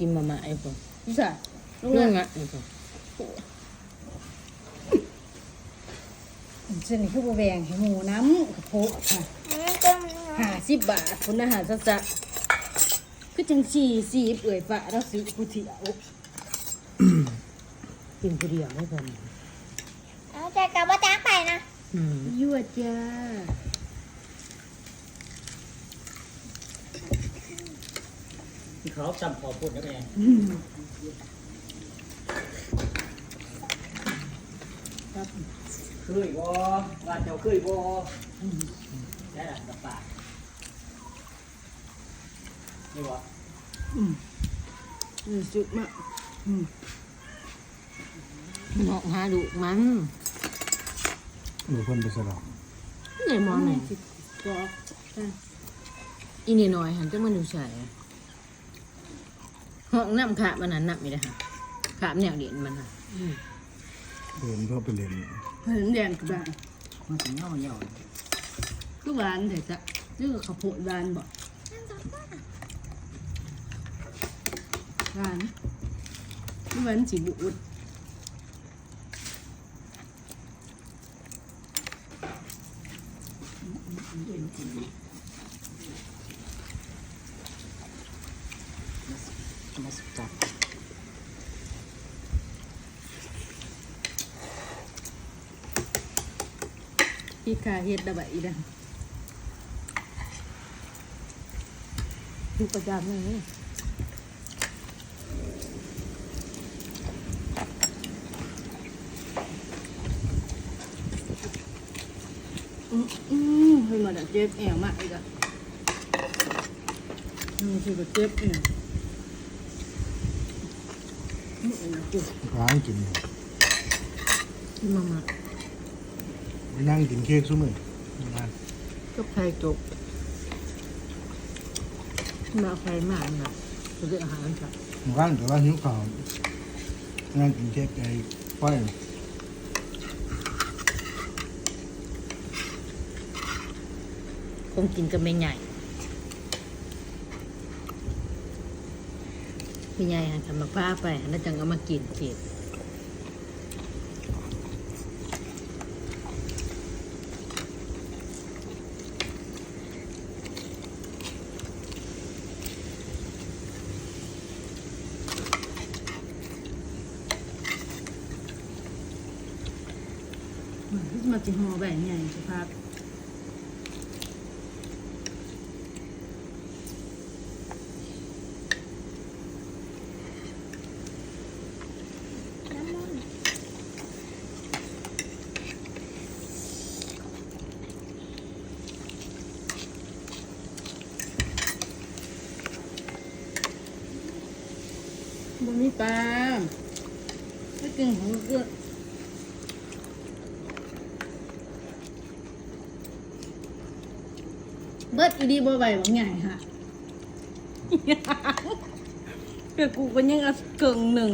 กินมาม่าไอ้พวกพี่สาวลุงเรื่องอะอะไอ้พวกฉันนี่คือบ่แบ่งให้หมูน้ำกระโพกค่ะอันนี้ก็มันห้าสิบบาทคุณอาหารสักจะคือจังสี่สี่เปื่อยฝาเราซื้อผู้เที่ยวกินคนเดียวไม่พอเอาแต่กับว่าจ้างไปนะอืมยั่วจ้า เขาจำพอพูดนะแม่ครับเคยบ่บ้านเจ้าเคยบ่ได้ละกับปากนี่วะอืมนี่สุดมากอืมเหาะหาดูมันหรือคนไปสลับไหนมองไหนสิบกว่าจ้ะอีนี่น้อยหันจะมันอยู่ใส่ ห้องน้ำขามันน่ะนับไม่ได้ค่ะขาแนวเด่นมันค่ะเดินเข้าไปเล่นเห็นแดงกับบ้านมันถึงเงาเหี่ยวคือหวานแต่จะนี่ก็ข้าวโพดหวานบ่หวานนี่หวานสีบูดมาสุดจับพี่คาเฮ็ดดะบะอีดัง ทุกประจำเลยอืมอืมเพิ่นมาดักเจ็บแอวมากอีกอะอืมคือก็เจ็บแอวอืมเอาจุดร้านกินกินมาม่าไปนั่งกินเค้กซุ้มเลยร้านจกไข่จกมาเอาไข่มาอันน่ะจะได้อาหารค่ะร้านแต่ว่าหิวข้าวนั่งกินเค้กไอ้ป้อยคงกินกันไม่ใหญ่ ไม่ใหญ่หันทำมาพ้าไปแล้วจังเอามากินก็บมันมาจิห่อแบบใหญ่สภาพ บนมีปลาไม่กินของก็เบิดอีดีบ่ไหวบางใหญ่ค่ะเกิดกูก็ยังเอาเกิงหนึ่ง